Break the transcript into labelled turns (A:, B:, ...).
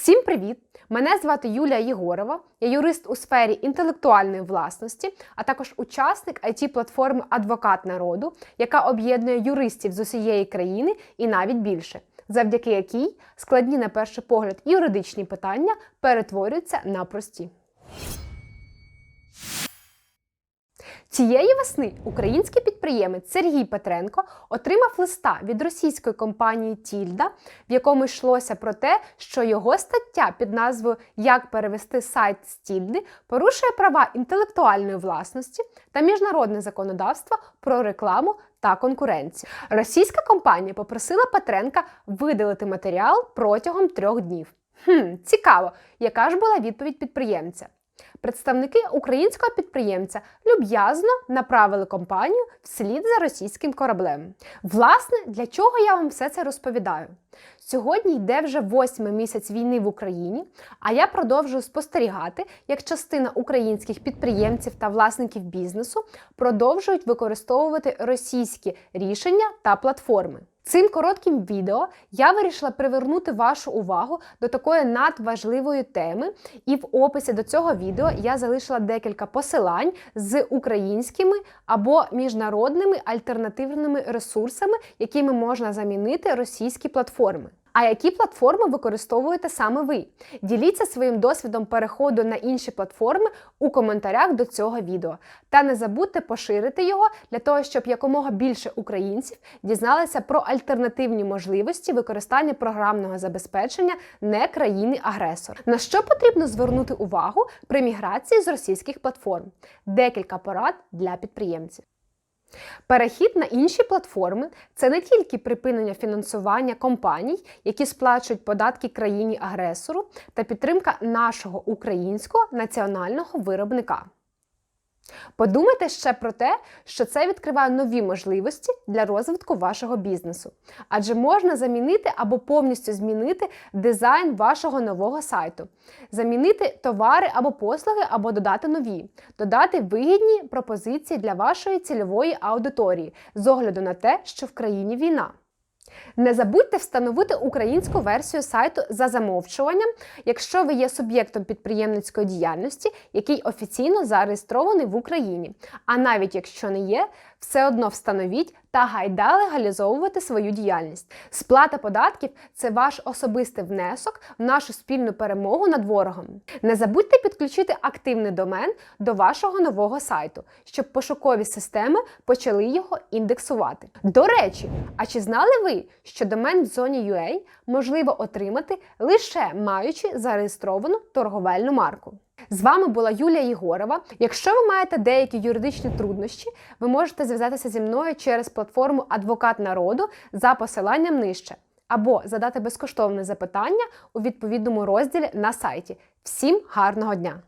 A: Всім привіт! Мене звати Юлія Єгорова, я юрист у сфері інтелектуальної власності, а також учасник it платформи Адвокат народу, яка об'єднує юристів з усієї країни і навіть більше, завдяки якій складні на перший погляд юридичні питання перетворюються на прості. Цієї весни українські український підприємець Сергій Петренко отримав листа від російської компанії Тільда, в якому йшлося про те, що його стаття під назвою Як перевести сайт з Тільди порушує права інтелектуальної власності та міжнародне законодавство про рекламу та конкуренцію. Російська компанія попросила Петренка видалити матеріал протягом трьох днів. Хм, цікаво, яка ж була відповідь підприємця? Представники українського підприємця люб'язно направили компанію вслід за російським кораблем. Власне, для чого я вам все це розповідаю? Сьогодні йде вже восьмий місяць війни в Україні, а я продовжую спостерігати, як частина українських підприємців та власників бізнесу продовжують використовувати російські рішення та платформи. Цим коротким відео я вирішила привернути вашу увагу до такої надважливої теми, і в описі до цього відео я залишила декілька посилань з українськими або міжнародними альтернативними ресурсами, якими можна замінити російські платформи. А які платформи використовуєте саме ви? Діліться своїм досвідом переходу на інші платформи у коментарях до цього відео. Та не забудьте поширити його для того, щоб якомога більше українців дізналися про альтернативні можливості використання програмного забезпечення не країни-агресора. На що потрібно звернути увагу при міграції з російських платформ? Декілька порад для підприємців. Перехід на інші платформи це не тільки припинення фінансування компаній, які сплачують податки країні-агресору, та підтримка нашого українського національного виробника. Подумайте ще про те, що це відкриває нові можливості для розвитку вашого бізнесу, адже можна замінити або повністю змінити дизайн вашого нового сайту, замінити товари або послуги, або додати нові, додати вигідні пропозиції для вашої цільової аудиторії з огляду на те, що в країні війна. Не забудьте встановити українську версію сайту за замовчуванням, якщо ви є суб'єктом підприємницької діяльності, який офіційно зареєстрований в Україні. А навіть якщо не є, все одно встановіть та гайда легалізовувати свою діяльність. Сплата податків це ваш особистий внесок в нашу спільну перемогу над ворогом. Не забудьте підключити активний домен до вашого нового сайту, щоб пошукові системи почали його індексувати. До речі, а чи знали ви, що домен в зоні UA можливо отримати лише маючи зареєстровану торговельну марку? З вами була Юлія Єгорова. Якщо ви маєте деякі юридичні труднощі, ви можете зв'язатися зі мною через платформу Адвокат народу за посиланням нижче, або задати безкоштовне запитання у відповідному розділі на сайті. Всім гарного дня!